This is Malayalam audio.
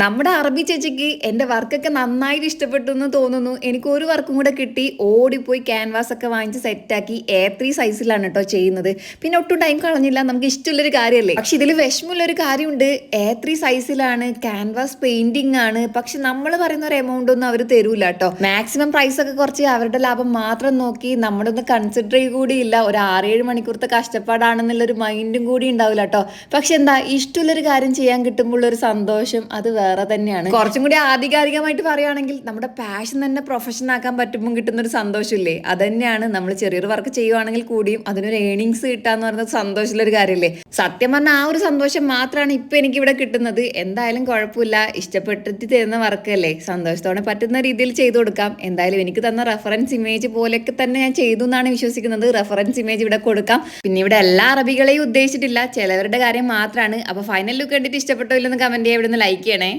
നമ്മുടെ അറബി ചേച്ചിക്ക് എന്റെ വർക്കൊക്കെ നന്നായിട്ട് ഇഷ്ടപ്പെട്ടു എന്ന് തോന്നുന്നു. എനിക്ക് ഒരു വർക്കും കൂടെ കിട്ടി. ഓടിപ്പോയി ക്യാൻവാസ് ഒക്കെ വാങ്ങിച്ച് സെറ്റാക്കി എ ത്രീ സൈസിലാണ് കേട്ടോ ചെയ്യുന്നത്. പിന്നെ ഒട്ടും ടൈം കളഞ്ഞില്ല. നമുക്ക് ഇഷ്ടമുള്ളൊരു കാര്യമല്ലേ? പക്ഷെ ഇതിൽ വിഷമമുള്ളൊരു കാര്യമുണ്ട്. എ ത്രീ സൈസിലാണ് ക്യാൻവാസ് പെയിന്റിംഗ് ആണ്. പക്ഷെ നമ്മൾ പറയുന്ന ഒരു എമൗണ്ട് ഒന്നും അവർ തരൂല കേട്ടോ മാക്സിമം പ്രൈസ് ഒക്കെ കുറച്ച് അവരുടെ ലാഭം മാത്രം നോക്കി നമ്മുടെ ഒന്ന് കൺസിഡർ കൂടിയില്ല ഒരു ആറേഴ് മണിക്കൂറത്തെ കഷ്ടപ്പാടാണെന്നുള്ളൊരു മൈൻഡും കൂടി ഉണ്ടാവില്ല കേട്ടോ പക്ഷെ എന്താ ഇഷ്ടമുള്ളൊരു കാര്യം ചെയ്യാൻ കിട്ടുമ്പോൾ ഒരു സന്തോഷം അത് വേറെ തന്നെയാണ്. കുറച്ചും കൂടി ആധികാരികമായിട്ട് പറയുകയാണെങ്കിൽ നമ്മുടെ പാഷൻ തന്നെ പ്രൊഫഷൻ ആക്കാൻ പറ്റുമ്പോൾ കിട്ടുന്ന ഒരു സന്തോഷമില്ലേ? അത് തന്നെയാണ് നമ്മൾ ചെറിയൊരു വർക്ക് ചെയ്യുവാണെങ്കിൽ കൂടിയും അതിനൊരു ഏണിങ്സ് കിട്ടാന്ന് പറയുന്നത് സന്തോഷമുള്ള ഒരു കാര്യമല്ലേ? സത്യം പറഞ്ഞാൽ ആ ഒരു സന്തോഷം മാത്രമാണ് ഇപ്പൊ എനിക്ക് ഇവിടെ കിട്ടുന്നത്. എന്തായാലും കുഴപ്പമില്ല. ഇഷ്ടപ്പെട്ടിട്ട് തരുന്ന വർക്കല്ലേ സന്തോഷത്തോടെ പറ്റുന്ന രീതിയിൽ ചെയ്തു കൊടുക്കാം. എന്തായാലും എനിക്ക് തന്ന റെഫറൻസ് ഇമേജ് പോലെയൊക്കെ തന്നെ ഞാൻ ചെയ്തു എന്നാണ് വിശ്വസിക്കുന്നത്. റെഫറൻസ് ഇമേജ് ഇവിടെ കൊടുക്കാം. പിന്നെ ഇവിടെ എല്ലാ അറബികളെയും ഉദ്ദേശിച്ചിട്ടില്ല. ചിലവരുടെ കാര്യം മാത്രമാണ് അപ്പൊ ഫൈനൽ ലുക്ക് കണ്ടിട്ട് ഇഷ്ടപ്പെട്ടോ ഇല്ലെന്ന് കമന്റ് ചെയ്യാൻ ഇവിടെ നിന്ന് ലൈക്ക് ചെയ്യണേ.